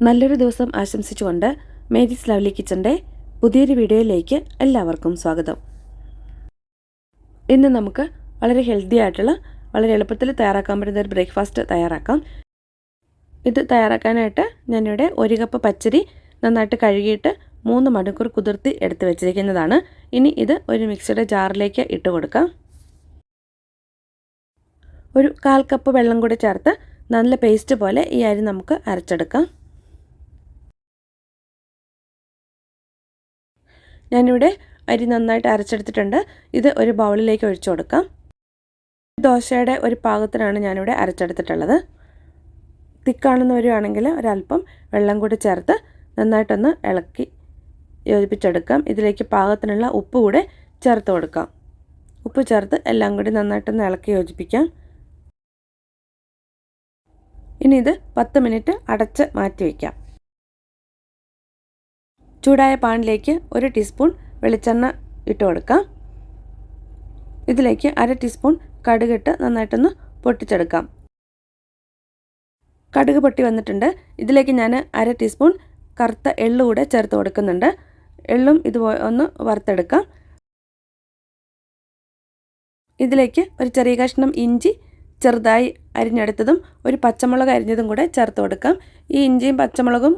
നല്ലൊരു ദിവസം ആശംസിച്ചുകൊണ്ട് മേരീസ് ലവ്ലി കിച്ചന്റെ പുതിയൊരു വീഡിയോയിലേക്ക് എല്ലാവർക്കും സ്വാഗതം. ഇന്ന് നമുക്ക് വളരെ ഹെൽത്തി ആയിട്ടുള്ള വളരെ എളുപ്പത്തിൽ തയ്യാറാക്കാൻ പറ്റുന്ന ഒരു ബ്രേക്ക്ഫാസ്റ്റ് തയ്യാറാക്കാം. ഇത് തയ്യാറാക്കാനായിട്ട് ഞാനിവിടെ ഒരു കപ്പ് പച്ചരി നന്നായിട്ട് കഴുകിയിട്ട് മൂന്ന് മണിക്കൂർ കുതിർത്തി എടുത്ത് വെച്ചിരിക്കുന്നതാണ്. ഇനി ഇത് ഒരു മിക്സിയുടെ ജാറിലേക്ക് ഇട്ട് കൊടുക്കാം. ഒരു കാൽ കപ്പ് വെള്ളം കൂടി ചേർത്ത് നല്ല പേസ്റ്റ് പോലെ ഈ അരി നമുക്ക് അരച്ചെടുക്കാം. ഞാനിവിടെ അരി നന്നായിട്ട് അരച്ചെടുത്തിട്ടുണ്ട്. ഇത് ഒരു ബൗളിലേക്ക് ഒഴിച്ചു കൊടുക്കാം. ദോശയുടെ ഒരു പാകത്തിനാണ് ഞാനിവിടെ അരച്ചെടുത്തിട്ടുള്ളത്. തിക്കാണെന്ന് വരുവാണെങ്കിൽ ഒരല്പം വെള്ളം കൂടി ചേർത്ത് നന്നായിട്ടൊന്ന് ഇളക്കി യോജിപ്പിച്ചെടുക്കാം. ഇതിലേക്ക് പാകത്തിനുള്ള ഉപ്പ് കൂടെ ചേർത്ത് കൊടുക്കാം. ഉപ്പ് ചേർത്ത് എല്ലാം കൂടി നന്നായിട്ടൊന്ന് ഇളക്കി യോജിപ്പിക്കാം. ഇനി ഇത് പത്ത് മിനിറ്റ് അടച്ച് മാറ്റി വയ്ക്കാം. ചൂടായ പാനിലേക്ക് ഒരു ടീസ്പൂൺ വെളിച്ചെണ്ണ ഇട്ട് കൊടുക്കാം. ഇതിലേക്ക് അര ടീസ്പൂൺ കടുകിട്ട് നന്നായിട്ടൊന്ന് പൊട്ടിച്ചെടുക്കാം. കടുക് പൊട്ടി വന്നിട്ടുണ്ട്. ഇതിലേക്ക് ഞാൻ അര ടീസ്പൂൺ കറുത്ത എള്ളു കൂടെ ചേർത്ത് കൊടുക്കുന്നുണ്ട്. എള്ളും ഇതുപോലെ ഒന്ന് വറുത്തെടുക്കാം. ഇതിലേക്ക് ഒരു ചെറിയ കഷ്ണം ഇഞ്ചി ചെറുതായി അരിഞ്ഞെടുത്തതും ഒരു പച്ചമുളക് അരിഞ്ഞതും കൂടെ ചേർത്ത് കൊടുക്കാം. ഈ ഇഞ്ചിയും പച്ചമുളകും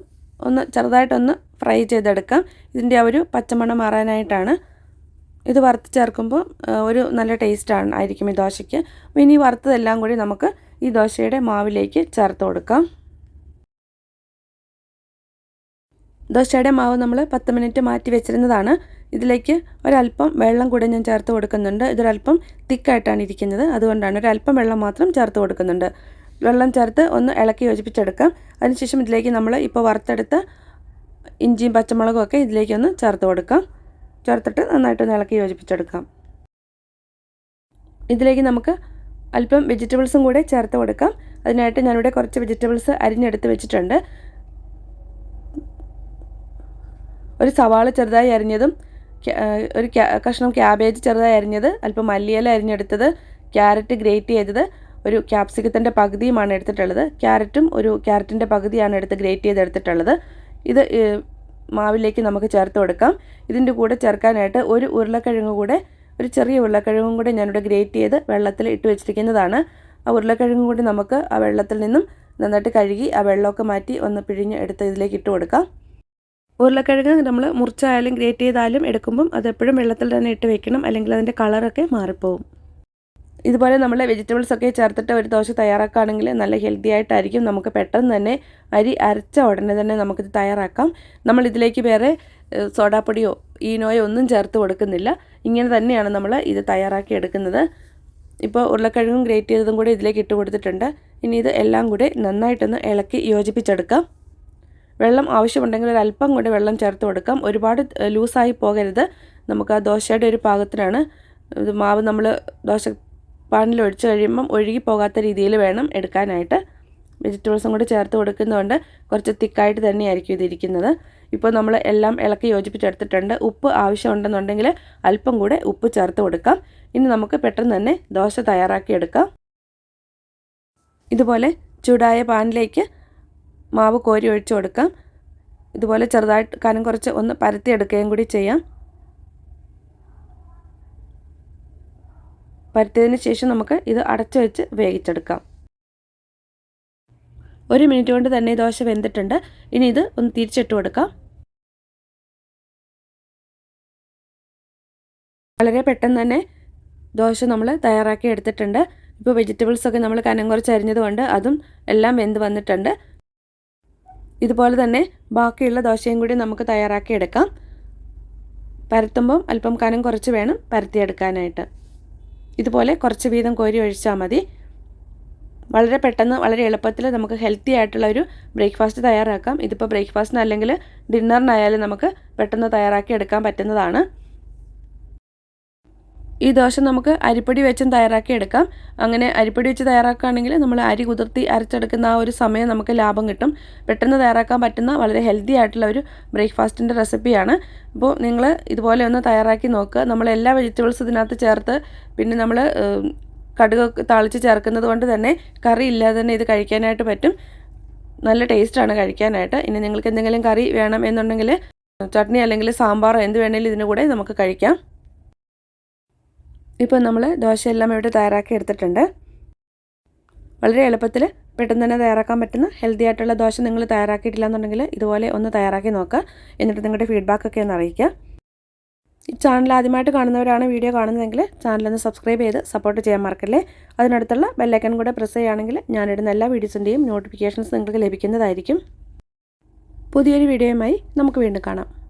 ഒന്ന് ചെറുതായിട്ടൊന്ന് ഫ്രൈ ചെയ്തെടുക്കാം. ഇതിന്റെ ആ ഒരു പച്ചമണം മാറാനായിട്ടാണ് ഇത് വറുത്ത് ചേർക്കുമ്പോൾ ഒരു നല്ല ടേസ്റ്റാണ് ആയിരിക്കും ഈ ദോശയ്ക്ക്. അപ്പോൾ ഇനി വറുത്തതെല്ലാം കൂടി നമുക്ക് ഈ ദോശയുടെ മാവിലേക്ക് ചേർത്ത് കൊടുക്കാം. ദോശയുടെ മാവ് നമ്മൾ പത്ത് മിനിറ്റ് മാറ്റി വെച്ചിരുന്നതാണ്. ഇതിലേക്ക് ഒരല്പം വെള്ളം കൂടെ ഞാൻ ചേർത്ത് കൊടുക്കുന്നുണ്ട്. ഇതൊരല്പം തിക്കായിട്ടാണ് ഇരിക്കുന്നത്. അതുകൊണ്ടാണ് ഒരല്പം വെള്ളം മാത്രം ചേർത്ത് കൊടുക്കുന്നുണ്ട്. വെള്ളം ചേർത്ത് ഒന്ന് ഇളക്കി യോജിപ്പിച്ചെടുക്കാം. അതിനുശേഷം ഇതിലേക്ക് നമ്മൾ ഇപ്പോൾ വറുത്തെടുത്ത ഇഞ്ചിയും പച്ചമുളകും ഒക്കെ ഇതിലേക്ക് ഒന്ന് ചേർത്ത് കൊടുക്കാം. ചേർത്തിട്ട് നന്നായിട്ടൊന്ന് ഇളക്കി യോജിപ്പിച്ചെടുക്കാം. ഇതിലേക്ക് നമുക്ക് അല്പം വെജിറ്റബിൾസും കൂടെ ചേർത്ത് കൊടുക്കാം. അതിനായിട്ട് ഞാനിവിടെ കുറച്ച് വെജിറ്റബിൾസ് അരിഞ്ഞെടുത്ത് വെച്ചിട്ടുണ്ട്. ഒരു സവാള ചെറുതായി അരിഞ്ഞതും ഒരു കഷ്ണം ക്യാബേജ് ചെറുതായി അരിഞ്ഞത് അല്പം മല്ലിയില അരിഞ്ഞെടുത്തത് ക്യാരറ്റ് ഗ്രേറ്റ് ചെയ്തത് ഒരു ക്യാപ്സിക്കത്തിന്റെ പകുതിയുമാണ് എടുത്തിട്ടുള്ളത്. ക്യാരറ്റും ഒരു ക്യാരറ്റിന്റെ പകുതിയാണ് എടുത്ത് ഗ്രേറ്റ് ചെയ്ത് എടുത്തിട്ടുള്ളത്. ഇത് മാവിലേക്ക് നമുക്ക് ചേർത്ത് കൊടുക്കാം. ഇതിന്റെ കൂടെ ചേർക്കാനായിട്ട് ഒരു ഉരുളക്കിഴങ്ങ് കൂടെ ഒരു ചെറിയ ഉരുളക്കിഴങ്ങും കൂടെ ഞാനിവിടെ ഗ്രേറ്റ് ചെയ്ത് വെള്ളത്തിൽ ഇട്ട് വെച്ചിരിക്കുന്നതാണ്. ആ ഉരുളക്കിഴങ്ങും കൂടി നമുക്ക് ആ വെള്ളത്തിൽ നിന്നും നന്നായിട്ട് കഴുകി ആ വെള്ളമൊക്കെ മാറ്റി ഒന്ന് പിഴിഞ്ഞ് എടുത്ത് ഇതിലേക്ക് ഇട്ട് കൊടുക്കാം. ഉരുളക്കിഴങ്ങ് നമ്മൾ മുറിച്ചായാലും ഗ്രേറ്റ് ചെയ്താലും എടുക്കുമ്പം അതെപ്പോഴും വെള്ളത്തിൽ തന്നെ ഇട്ട് വെക്കണം. അല്ലെങ്കിൽ അതിന്റെ കളറൊക്കെ മാറിപ്പോവും. ഇതുപോലെ നമ്മൾ വെജിറ്റബിൾസ് ഒക്കെ ചേർത്തിട്ട് ഒരു ദോശ തയ്യാറാക്കുകയാണെങ്കിൽ നല്ല ഹെൽത്തി ആയിട്ടായിരിക്കും. നമുക്ക് പെട്ടെന്ന് തന്നെ അരി അരച്ച ഉടനെ തന്നെ നമുക്കിത് തയ്യാറാക്കാം. നമ്മൾ ഇതിലേക്ക് വേറെ സോഡാപ്പൊടിയോ ഈനോയോ ഒന്നും ചേർത്ത് കൊടുക്കുന്നില്ല. ഇങ്ങനെ തന്നെയാണ് നമ്മൾ ഇത് തയ്യാറാക്കി എടുക്കുന്നത്. ഇപ്പോൾ ഉരുളക്കിഴങ്ങും ഗ്രേറ്റ് ചെയ്തതും കൂടി ഇതിലേക്ക് ഇട്ട് കൊടുത്തിട്ടുണ്ട്. ഇനി ഇത് എല്ലാം കൂടി നന്നായിട്ടൊന്ന് ഇളക്കി യോജിപ്പിച്ചെടുക്കാം. വെള്ളം ആവശ്യമുണ്ടെങ്കിൽ ഒരു അല്പം കൂടി വെള്ളം ചേർത്ത് കൊടുക്കാം. ഒരുപാട് ലൂസായി പോകരുത്. നമുക്ക് ആ ദോശയുടെ ഒരു പാകത്തിനാണ്. ഇത് മാവ് നമ്മൾ ദോശ പാനിൽ ഒഴിച്ച് കഴിയുമ്പം ഒഴുകി പോകാത്ത രീതിയിൽ വേണം എടുക്കാനായിട്ട്. വെജിറ്റബിൾസും കൂടി ചേർത്ത് കൊടുക്കുന്നതുകൊണ്ട് കുറച്ച് തിക്കായിട്ട് തന്നെയായിരിക്കും ഇതിരിക്കുന്നത്. ഇപ്പോൾ നമ്മൾ എല്ലാം ഇളക്കി യോജിപ്പിച്ചെടുത്തിട്ടുണ്ട്. ഉപ്പ് ആവശ്യമുണ്ടെന്നുണ്ടെങ്കിൽ അല്പം കൂടെ ഉപ്പ് ചേർത്ത് കൊടുക്കാം. ഇനി നമുക്ക് പെട്ടെന്ന് തന്നെ ദോശ തയ്യാറാക്കിയെടുക്കാം ഇതുപോലെ ചൂടായ പാനിലേക്ക് മാവ് കോരി ഒഴിച്ചു കൊടുക്കാം. ഇതുപോലെ ചെറുതായിട്ട് കനം കുറച്ച് ഒന്ന് പരത്തിയെടുക്കുകയും കൂടി ചെയ്യാം. പരത്തിയതിന് ശേഷം നമുക്ക് ഇത് അടച്ചു വെച്ച് വേവിച്ചെടുക്കാം. ഒരു മിനിറ്റ് കൊണ്ട് തന്നെ ദോശ വെന്തിട്ടുണ്ട്. ഇനി ഇത് ഒന്ന് തിരിച്ചിട്ട് കൊടുക്കാം. വളരെ പെട്ടെന്ന് തന്നെ ദോശ നമ്മൾ തയ്യാറാക്കി എടുത്തിട്ടുണ്ട്. ഇപ്പോൾ വെജിറ്റബിൾസ് ഒക്കെ നമ്മൾ കനം കുറച്ച് അരിഞ്ഞതുകൊണ്ട് അതും എല്ലാം വെന്ത് വന്നിട്ടുണ്ട്. ഇതുപോലെ തന്നെ ബാക്കിയുള്ള ദോശയും കൂടി നമുക്ക് തയ്യാറാക്കി എടുക്കാം. പരത്തുമ്പം അല്പം കനം കുറച്ച് വേണം പരത്തിയെടുക്കാനായിട്ട്. ഇതുപോലെ കുറച്ച് വീതം കോരി ഒഴിച്ചാൽ മതി. വളരെ പെട്ടെന്ന് വളരെ എളുപ്പത്തിൽ നമുക്ക് ഹെൽത്തി ആയിട്ടുള്ള ഒരു ബ്രേക്ക്ഫാസ്റ്റ് തയ്യാറാക്കാം. ഇതിപ്പോൾ ബ്രേക്ക്ഫാസ്റ്റിന് അല്ലെങ്കിൽ ഡിന്നറിനായാലും നമുക്ക് പെട്ടെന്ന് തയ്യാറാക്കി എടുക്കാൻ പറ്റുന്നതാണ്. ഈ ദോശ നമുക്ക് അരിപ്പൊടി വെച്ചും തയ്യാറാക്കി എടുക്കാം. അങ്ങനെ അരിപ്പൊടി വെച്ച് തയ്യാറാക്കുകയാണെങ്കിൽ നമ്മൾ അരി കുതിർത്തി അരച്ചെടുക്കുന്ന ആ ഒരു സമയം നമുക്ക് ലാഭം കിട്ടും. പെട്ടെന്ന് തയ്യാറാക്കാൻ പറ്റുന്ന വളരെ ഹെൽത്തി ആയിട്ടുള്ള ഒരു ബ്രേക്ക്ഫാസ്റ്റിന്റെ റെസിപ്പിയാണ്. അപ്പോൾ നിങ്ങൾ ഇതുപോലെ ഒന്ന് തയ്യാറാക്കി നോക്കുക. നമ്മൾ എല്ലാ വെജിറ്റബിൾസ് ഇതിനകത്ത് ചേർത്ത് പിന്നെ നമ്മൾ കടുക് താളിച്ച് ചേർക്കുന്നത് കൊണ്ട് തന്നെ കറി ഇല്ലാതെ തന്നെ ഇത് കഴിക്കാനായിട്ട് പറ്റും. നല്ല ടേസ്റ്റാണ് കഴിക്കാനായിട്ട്. ഇനി നിങ്ങൾക്ക് എന്തെങ്കിലും കറി വേണം എന്നുണ്ടെങ്കിൽ ചട്നി അല്ലെങ്കിൽ സാമ്പാറോ എന്ത് വേണമെങ്കിലും ഇതിന്റെ കൂടെ നമുക്ക് കഴിക്കാം. ഇപ്പോൾ നമ്മൾ ദോശയെല്ലാം ഇവിടെ തയ്യാറാക്കി എടുത്തിട്ടുണ്ട്. വളരെ എളുപ്പത്തിൽ പെട്ടെന്ന് തന്നെ തയ്യാറാക്കാൻ പറ്റുന്ന ഹെൽത്തി ആയിട്ടുള്ള ദോശ നിങ്ങൾ തയ്യാറാക്കിയിട്ടില്ല എന്നുണ്ടെങ്കിൽ ഇതുപോലെ ഒന്ന് തയ്യാറാക്കി നോക്കുക. എന്നിട്ട് നിങ്ങളുടെ ഫീഡ്ബാക്കൊക്കെ ഒന്ന് അറിയിക്കുക. ഈ ചാനൽ ആദ്യമായിട്ട് കാണുന്നവരാണ് വീഡിയോ കാണുന്നതെങ്കിൽ ചാനലൊന്ന് സബ്സ്ക്രൈബ് ചെയ്ത് സപ്പോർട്ട് ചെയ്യാൻ മറക്കല്ലേ? അതിനടുത്തുള്ള ബെല്ലൈക്കൻ കൂടെ പ്രസ് ചെയ്യുകയാണെങ്കിൽ ഞാനിടുന്ന എല്ലാ വീഡിയോസിന്റെയും നോട്ടിഫിക്കേഷൻസ് നിങ്ങൾക്ക് ലഭിക്കുന്നതായിരിക്കും. പുതിയൊരു വീഡിയോയുമായി നമുക്ക് വീണ്ടും കാണാം.